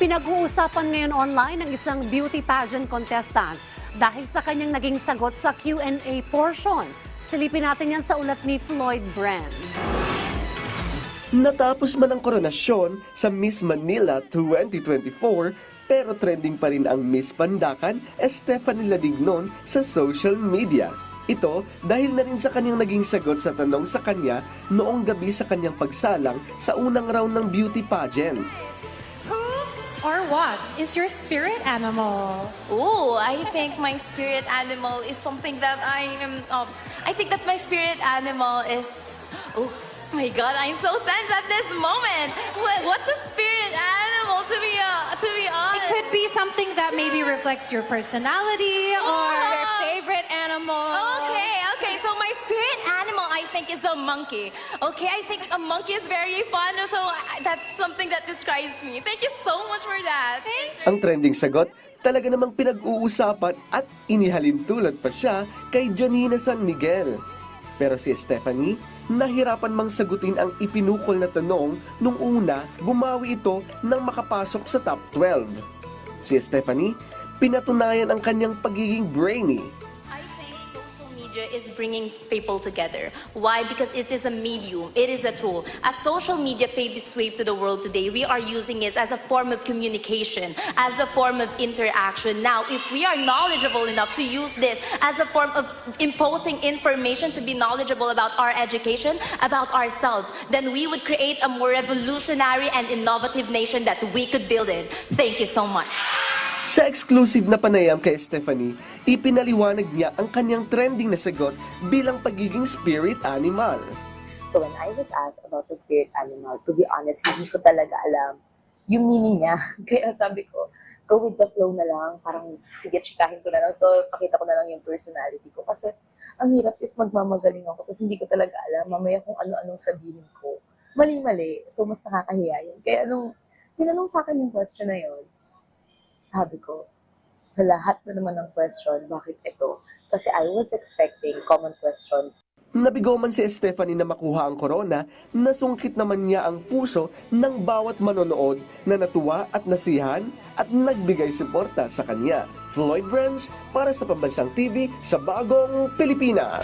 Pinag-uusapan ngayon online ng isang beauty pageant contestant dahil sa kanyang naging sagot sa Q&A portion. Silipin natin yan sa ulat ni Floyd Brand. Natapos man ang koronasyon sa Miss Manila 2024, pero trending pa rin ang Miss Pandakan, Stephanie Ladignon sa social media. Ito dahil na rin sa kanyang naging sagot sa tanong sa kanya noong gabi sa kanyang pagsalang sa unang round ng beauty pageant. Or what is your spirit animal? Oh, I think my spirit animal is something that I am. Um, I think that my spirit animal is. Oh my God, I'm so tense at this moment. What, what's a spirit animal? To be uh, to be honest? It could be something that maybe reflects your personality or your favorite animal. Okay. Is a monkey. Okay, I think a monkey is very fun. So that's something that describes me. Thank you so much for that. Thank Ang trending sagot, talaga namang pinag-uusapan at inihalin tulad pa siya kay Janina San Miguel. Pero si Stephanie, nahirapan mang sagutin ang ipinukol na tanong nung una bumawi ito nang makapasok sa top 12. Si Stephanie, pinatunayan ang kanyang pagiging brainy is bringing people together. Why? Because it is a medium, it is a tool. As social media paved its way to the world today, we are using it as a form of communication, as a form of interaction. Now, if we are knowledgeable enough to use this as a form of imposing information to be knowledgeable about our education, about ourselves, then we would create a more revolutionary and innovative nation that we could build in. Thank you so much. Sa exclusive na panayam kay Stephanie, ipinaliwanag niya ang kanyang trending na sagot bilang pagiging spirit animal. So when I was asked about the spirit animal, to be honest, hindi ko talaga alam yung meaning niya. Kaya sabi ko, go with the flow na lang. Parang sige, chikahin ko na lang to, pakita ko na lang yung personality ko. Kasi ang hirap if magmamagaling ako tapos hindi ko talaga alam mamaya kung ano-anong sabihin ko. Mali-mali. So mas nakakahiya yun. Kaya nung tinanong sa akin yung question na yun, sabi ko, sa lahat na naman ng question, bakit ito? Kasi I was expecting common questions Nabigo man si Stephanie na makuha ang corona, nasungkit naman niya ang puso ng bawat manonood na natuwa at nasihan at nagbigay suporta sa kanya. Floyd Brands para sa Pambansang TV sa Bagong Pilipinas.